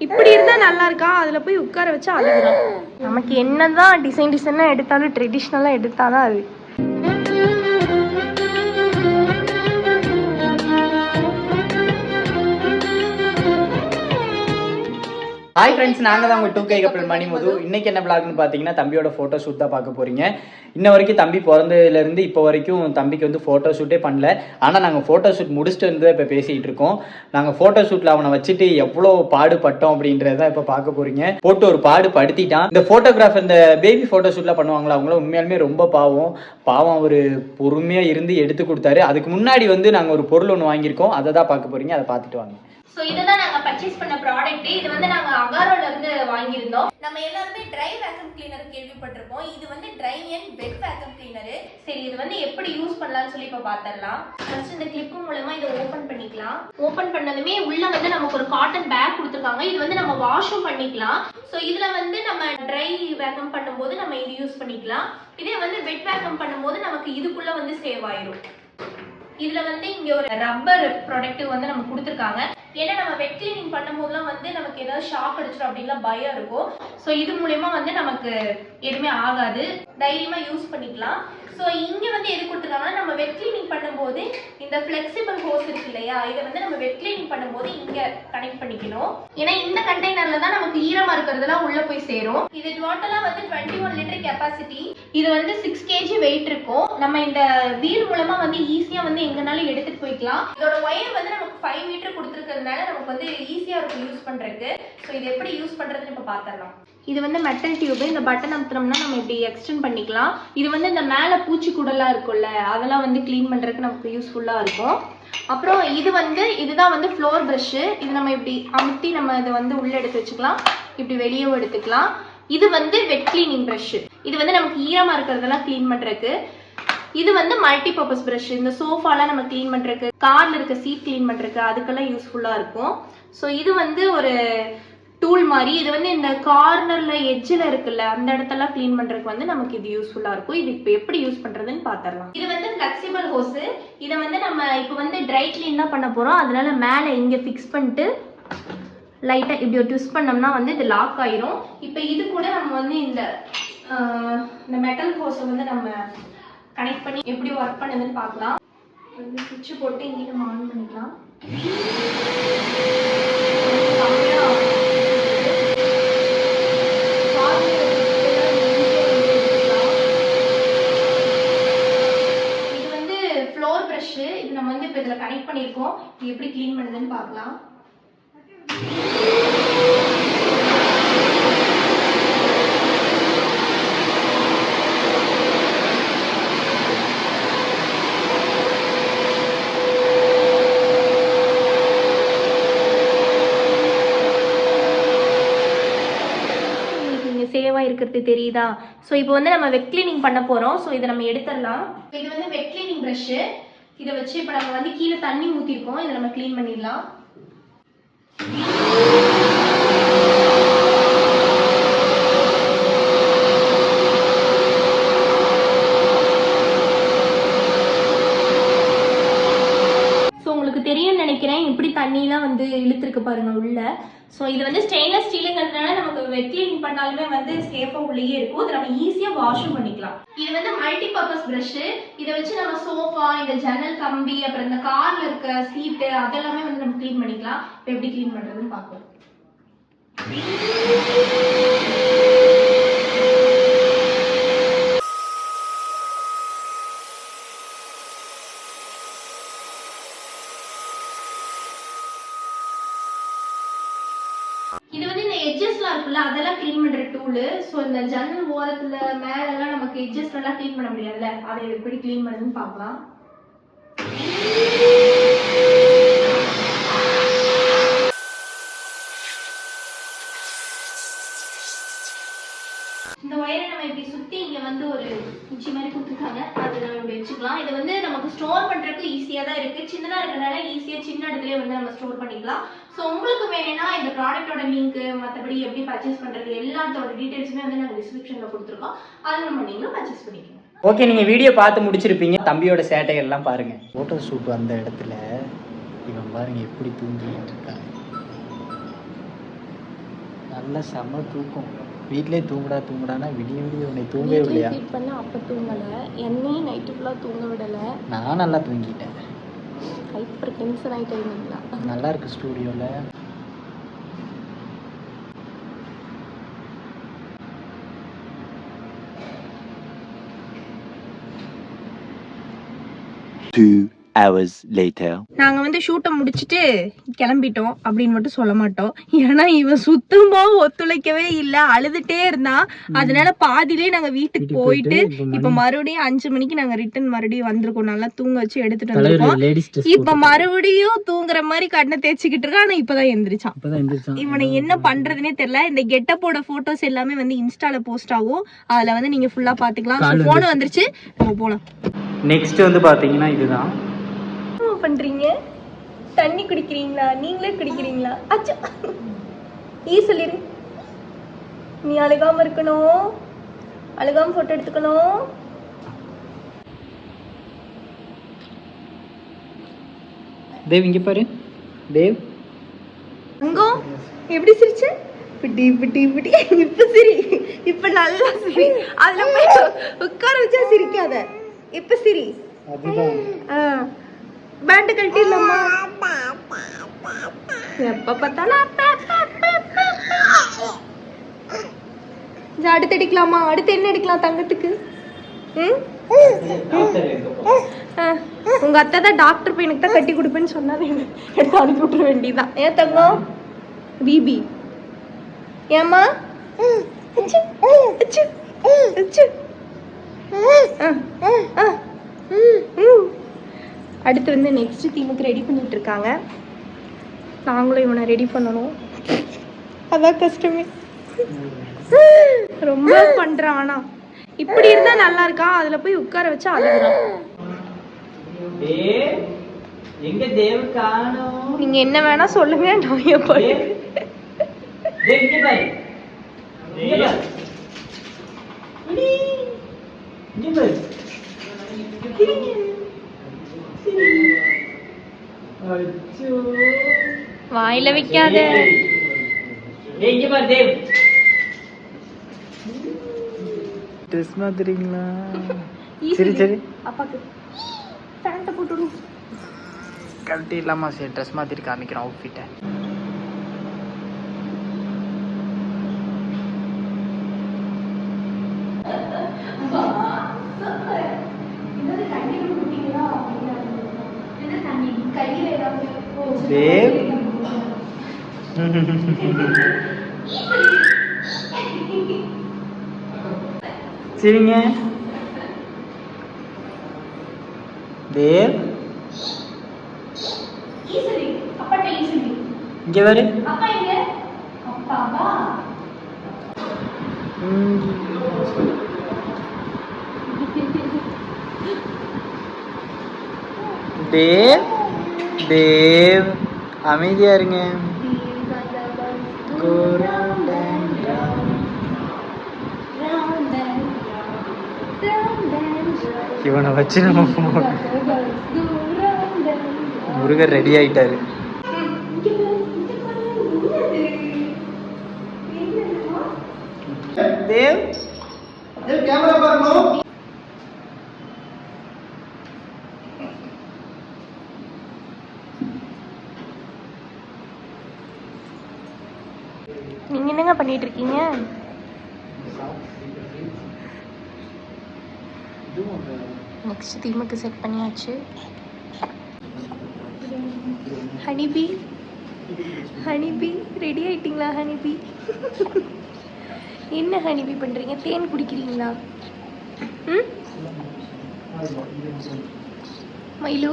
இப்படி இருந்தா நல்லா இருக்கா? அதுல போய் உட்கார வச்சா அழுகுறான் நமக்கு என்னதான் டிசைன் டிசைனா எடுத்தாலும் ட்ரெடிஷ்னலா எடுத்தாதான் அது. ஹாய் ஃப்ரெண்ட்ஸ் நாங்கள் தான் உங்கள் டூ கே கப்பல் மணிமுது இன்னைக்கு என்ன பிளாக்னு பார்த்தீங்கன்னா தம்பியோட ஃபோட்டோ ஷூட் தான் பார்க்க போகிறீங்க இன்ன வரைக்கும் தம்பி பிறந்ததுலேருந்து இப்போ வரைக்கும் தம்பிக்கு வந்து ஃபோட்டோ ஷூட்டே பண்ணல. ஆனால் நாங்கள் ஃபோட்டோ ஷூட் முடிச்சுட்டு வந்து இப்போ பேசிகிட்டு இருக்கோம். நாங்கள் ஃபோட்டோ ஷூட்டில் அவனை வச்சுட்டு எவ்வளோ பாடுபட்டோம் அப்படின்றத இப்போ பார்க்க போறீங்க. போட்டு ஒரு பாடு படுத்திட்டான். இந்த ஃபோட்டோகிராஃபர் இந்த பேபி ஃபோட்டோ ஷூட்லாம் பண்ணுவாங்களா அவங்கள உண்மையாலுமே ரொம்ப பாவம். பாவம் அவர் பொறுமையாக இருந்து எடுத்து கொடுத்தாரு. அதுக்கு முன்னாடி வந்து நாங்கள் ஒரு பொருள் ஒன்று வாங்கியிருக்கோம். அதை தான் பார்க்க போகிறீங்க அதை பார்த்துட்டு வாங்க. ஸோ இதுதான் நாங்க பர்ச்சேஸ் பண்ண ப்ராடக்ட் இது வந்து நாங்க அகாரோல இருந்து வாங்கியிருந்தோம். நம்ம எல்லாருமே ட்ரை வேக்கம் கிளீனர் கேள்விப்பட்டிருப்போம். இது வந்து dry and wet vacuum cleaner சரி இது வந்து எப்படி யூஸ் பண்ணலாம்னு சொல்லி இப்போ பார்த்துடலாம் ஃபர்ஸ்ட் இந்த கிளிப்பு மூலமா இதை ஓபன் பண்ணிக்கலாம். ஓபன் பண்ணதுமே உள்ள வந்து நமக்கு ஒரு காட்டன் பேக் கொடுத்துருக்காங்க. இது வந்து நம்ம வாஷும் பண்ணிக்கலாம். ஸோ இதுல வந்து நம்ம ட்ரை வேக்கம் பண்ணும்போது நம்ம இது யூஸ் பண்ணிக்கலாம். இதே வந்து வெட் வேக்கம் பண்ணும்போது நமக்கு இதுக்குள்ள வந்து சேவ் ஆயிரும். இதுல வந்து இங்க ஒரு ரப்பர் ப்ராடக்ட் வந்து நமக்கு கொடுத்துருக்காங்க. ஏன்னா நம்ம வெட் கிளீனிங் பண்ணும்போதுலாம் வந்து நமக்கு ஏதாவது ஷாக் அடிச்சிடும் அப்படின்லாம் பயம் இருக்கும். ஸோ இது மூலயமா வந்து நமக்கு எதுவுமே ஆகாது. தைரியமாக யூஸ் பண்ணிக்கலாம். ஸோ இங்கே வந்து எது கொடுத்துருக்காங்கன்னா நம்ம வெட் கிளீனிங் பண்ணும்போது இந்த ஃப்ளெக்சிபிள் ஹோஸ் இருக்கு இல்லையா? இதை வந்து நம்ம வெட் கிளீனிங் பண்ணும்போது இங்கே கனெக்ட் பண்ணிக்கணும். ஏன்னா இந்த கண்டெய்னரில் தான் நமக்கு ஈரமாக இருக்கிறதெல்லாம் உள்ளே போய் சேரும். இது டோட்டலாக வந்து டுவெண்ட்டி ஒன் லிட்டர் கெப்பாசிட்டி இது வந்து சிக்ஸ் கேஜி வெயிட் இருக்கும். நம்ம இந்த வீல் மூலமா வந்து ஈஸியா வந்து எங்கனாலும் எடுத்துட்டு போய்க்கலாம். இதோட ஒயர் வந்து நமக்கு ஃபைவ் மீட்டர் கொடுத்துருக்கிறதுனால நமக்கு வந்து ஈஸியா இருக்கும் யூஸ் பண்றதுக்கு. ஸோ இது எப்படி யூஸ் பண்றதுன்னு இப்போ பார்த்துடலாம் இது வந்து மெட்டல் டியூப் இந்த பட்டன் அமுத்துனோம்னா நம்ம இப்படி எக்ஸ்டெண்ட் பண்ணிக்கலாம். இது வந்து இந்த மேலே பூச்சி குடலாம் இருக்கும்ல அதெல்லாம் வந்து க்ளீன் பண்றதுக்கு நமக்கு யூஸ்ஃபுல்லாக இருக்கும். அப்புறம் இது வந்து இதுதான் வந்து ஃப்ளோர் ப்ரஷ்ஷு இது நம்ம இப்படி அமுத்தி நம்ம இதை வந்து உள்ளே எடுத்து வச்சுக்கலாம். இப்படி வெளியவும் எடுத்துக்கலாம். இது வந்து வெட் கிளீனிங் ப்ரஷ்ஷு இது வந்து நமக்கு ஈரமாக இருக்கிறதெல்லாம் க்ளீன் பண்ணுறதுக்கு இது வந்து மல்டி பர்பஸ் ப்ரஷ் இந்த சோஃபாலாம் நம்ம க்ளீன் பண்ணுறதுக்கு கார்ல இருக்க சீட் க்ளீன் பண்ணுறக்கு அதுக்கெல்லாம் யூஸ்ஃபுல்லாக இருக்கும். ஸோ இது வந்து ஒரு டூல் மாதிரி. இது வந்து இந்த கார்னரில் எட்ஜில் இருக்குல்ல அந்த இடத்தெல்லாம் க்ளீன் பண்ணுறதுக்கு வந்து நமக்கு இது யூஸ்ஃபுல்லாக இருக்கும். இது இப்போ எப்படி யூஸ் பண்ணுறதுன்னு பார்த்துடலாம் இது வந்து ஃப்ளெக்சிபிள் ஹோஸு இதை வந்து நம்ம இப்போ வந்து ட்ரை க்ளீன் தான் பண்ண போகிறோம் அதனால மேலே இங்கே ஃபிக்ஸ் பண்ணிட்டு லைட்டாக இப்படி ஒரு ட்விஸ்ட் பண்ணோம்னா வந்து இது லாக் ஆயிரும். இப்போ இது கூட நம்ம வந்து இந்த இந்த மெட்டல் ஹோஸை வந்து நம்ம கனெக்ட் பண்ணி எப்படி ஒர்க் பண்ணுதுன்னு பார்க்கலாம். வந்து சுவிட்சு போட்டு இங்கே நம்ம ஆன் பண்ணிக்கலாம். இது வந்து ஃப்ளோர் ப்ரஷ்ஷு இது நம்ம வந்து இப்போ இதில் கனெக்ட் பண்ணியிருக்கோம். இது எப்படி க்ளீன் பண்ணுதுன்னு பார்க்கலாம் உங்களுக்கு இங்கே சேவாக இருக்கிறது தெரியுதா? ஸோ இப்போ வந்து நம்ம வெட் கிளீனிங் பண்ண போகிறோம் ஸோ இதை நம்ம எடுத்துடலாம். இது வந்து வெட் கிளீனிங் ப்ரஷ்ஷு இதை வச்சு இப்போ நம்ம வந்து கீழே தண்ணி ஊற்றிருக்கோம் இதை நம்ம க்ளீன் பண்ணிடலாம். ஸோ உங்களுக்கு தெரியும்னு நினைக்கிறேன். இப்படி தண்ணிலாம் வந்து இழுத்துருக்கு பாருங்க உள்ள. ஸோ இது வந்து ஸ்டெயின்லெஸ் ஸ்டீலுங்கிறதுனால நமக்கு வெட் பண்ணாலுமே வந்து சேஃபாக உள்ளேயே இருக்கும். இதை நம்ம ஈஸியாக வாஷும் பண்ணிக்கலாம். இது வந்து மல்டி பர்பஸ் ப்ரஷ்ஷு இதை வச்சு நம்ம சோஃபா இந்த ஜன்னல் கம்பி அப்புறம் இந்த கார்ல இருக்க சீட்டு அதெல்லாமே வந்து நம்ம க்ளீன் பண்ணிக்கலாம். இப்போ எப்படி க்ளீன் பண்ணுறதுன்னு பார்க்கலாம் இது வந்து இந்த எட்ஜஸ்லாம் இருக்குல்ல அதெல்லாம் க்ளீன் பண்ற டூலு ஸோ இந்த ஜன்னல் ஓரத்துல மேலெல்லாம் நமக்கு எட்ஜஸ்லாம் க்ளீன் பண்ண முடியாதுல்ல? அதை எப்படி க்ளீன் பண்ணுன்னு பார்க்கலாம் இந்த ஒயரை நம்ம இப்படி சுத்தி இங்க வந்து ஒரு குச்சி மாதிரி கொடுத்துருக்காங்க அது நம்ம இப்படி வச்சுக்கலாம் இது வந்து நமக்கு ஸ்டோர் பண்றதுக்கு ஈஸியா தான் இருக்கு சின்னதா இருக்கறனால ஈஸியா சின்ன இடத்துலயே வந்து நம்ம ஸ்டோர் பண்ணிக்கலாம். ஸோ உங்களுக்கு வேணும்னா இந்த ப்ராடக்ட்டோட லிங்க் மற்றபடி எப்படி பர்ச்சேஸ் பண்றது எல்லாத்தோட டீடைல்ஸுமே வந்து நாங்கள் டிஸ்கிரிப்ஷன்ல கொடுத்துருக்கோம். அதை நம்ம நீங்களும் பர்ச்சேஸ் பண்ணிக்கலாம். ஓகே நீங்கள் வீடியோ பார்த்து முடிச்சிருப்பீங்க. தம்பியோட சேட்டைகள்லாம் பாருங்க. ஃபோட்டோ ஷூட் அந்த இடத்துல இவன் பாருங்க எப்படி தூங்கிட்டு இருக்காங்க நல்ல செம்ம தூக்கம். வீட்லயே தூங்குடா தூங்குடானா விடிய விடிய உன்னை தூங்கவே இல்லையா பண்ண அப்போ தூங்கலை. என்னையும் நைட்டு ஃபுல்லாக தூங்க விடலை. நான் நல்லா தூங்கிட்டேன். ஹைப்பர் டென்ஷன் ஆகிட்டு இருந்தீங்களா? நல்லா இருக்கு ஸ்டூடியோவில் Two hours later. நாங்கள் வந்து ஷூட்டை முடிச்சுட்டு கிளம்பிட்டோம் அப்படின்னு மட்டும் சொல்ல மாட்டோம். ஏன்னா இவன் சுத்தமா ஒத்துழைக்கவே இல்லை. அழுதுட்டே இருந்தான் அதனால பாதியிலே நாங்கள் வீட்டுக்கு போயிட்டு இப்போ மறுபடியும் அஞ்சு மணிக்கு நாங்கள் ரிட்டர்ன் மறுபடியும் வந்திருக்கோம். நல்லா தூங்க வச்சு எடுத்துட்டு வந்திருக்கோம். இப்ப மறுபடியும் தூங்குற மாதிரி கண்ணை தேய்ச்சிக்கிட்டு இருக்கான் ஆனா இப்பதான் எந்திரிச்சான். இவனை என்ன பண்றதுனே தெரியல. இந்த கெட்டப்போட போட்டோஸ் எல்லாமே வந்து இன்ஸ்டால போஸ்ட் ஆகும். அதுல வந்து நீங்க ஃபுல்லா பாத்துக்கலாம் போன் வந்துருச்சு. நம்ம போலாம். நெக்ஸ்ட் வந்து பாத்தீங்கன்னா இதுதான். பண்றீங்க? தண்ணி குடிக்கிறீங்களா? நீங்களே குடிக்கிறீங்களா? அச்சா! ஈ சொல்லிரு. நீ அழுகாம இருக்கணும். அழுகாம போட்டோ எடுத்துக்கணும். தேவ் இங்க பாரு. தேவ். அங்கோ எப்படி சிரிச்ச? இப்படி இப்படி இப்படி இப்ப சிரி. இப்ப நல்லா சிரி. அதுல போய் உட்கார வச்சா சிரிக்காத. இப்ப சிரி. பேண்ட் கட்டிடலாமா எப்ப பார்த்தாலும் அடுத்து அடிக்கலாமா அடுத்து என்ன அடிக்கலாம் தங்கத்துக்கு? ம்? உங்க அத்தை தான் டாக்டர் பையனுக்கு தான் கட்டி கொடுப்பேன்னு சொன்னாரு. எடுத்து அனுப்பி விட்டுற வேண்டியதான் ஏன் தங்கம்? பிபி ஏம்மா? ஆ ஆ, ஆ, ம், ம். அடுத்து வந்து நெக்ஸ்ட் டீமுக்கு ரெடி பண்ணிட்டு இருக்காங்க நாங்களும் இவனை ரெடி பண்ணணும். அதான் கஷ்டமே ரொம்ப பண்றான் ஆனா. இப்படி இருந்தா நல்லா இருக்கா? அதுல போய் உட்கார வச்சா அழுகுறான். தேவ் எங்க தேவ் காணோம்? நீங்க என்ன வேணா சொல்லுங்க நான் எப்படி இங்க பாரு தேவ் ட்ரெஸ் மாத்துறீங்களா சரி சரி அப்பாக்கு பேண்ட்டை போட்டுடும் கழட்டி இல்லாம சரி ட்ரெஸ் மாத்திட்டு காமிக்கிறோம் அவுட்ஃபிட்டை தேவ் சரிங்க. தேவ் இங்க பாரு. ம். தேவ் தேவ் அமைதியா இருங்க. இவனை வச்சு நம்ம முருகர் ரெடி ஆயிட்டாரு. நீங்க என்னங்க பண்ணிட்டு இருக்கீங்க? நெக்ஸ்ட் தீமுக்கு செட் பண்ணியாச்சு. ஹனிபி ஹனிபி ரெடி ஆயிட்டீங்களா ஹனிபி? என்ன ஹனிபி பண்றீங்க? தேன் குடிக்கிறீங்களா? ம்? மயிலு?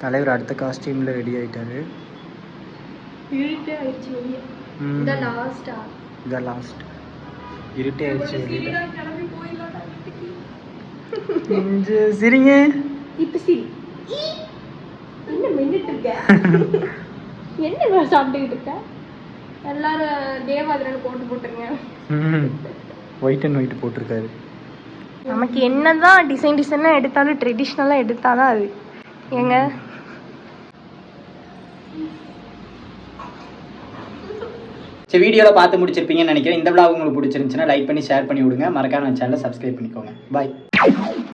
தலைவர் அடுத்த காஸ்டியூம்ல ரெடி ஆயிட்டாரு. இருட்டே ஆயிடுச்சு வெளியே. இந்த லாஸ்டா இதான் லாஸ்ட் இருட்டே ஆயிடுச்சு. வெளியில கிளம்பி போயிடலாம் நெஞ்சு சிரிங்க. இப்ப சரி. என்ன மின்னுட்டு இருக்க? என்ன சாப்பிட்டுக்கிட்டு இருக்க? எல்லாரும் தேவாதிரன் போட்டு போட்டுருங்க. ஒயிட் அண்ட் ஒயிட் போட்டிருக்காரு. நமக்கு என்னதான் டிசைன் டிசைனாக எடுத்தாலும் ட்ரெடிஷ்னலாக எடுத்தாதான் அது. ஏங்க? ஸோ வீடியோவில் பார்த்து முடிச்சிருப்பீங்கன்னு நினைக்கிறேன். இந்த விழா உங்களுக்கு பிடிச்சிருந்துச்சுன்னா லைக் பண்ணி ஷேர் பண்ணி விடுங்க. மறக்காம சேனலை சப்ஸ்கிரைப் பண்ணிக்கோங்க. பாய்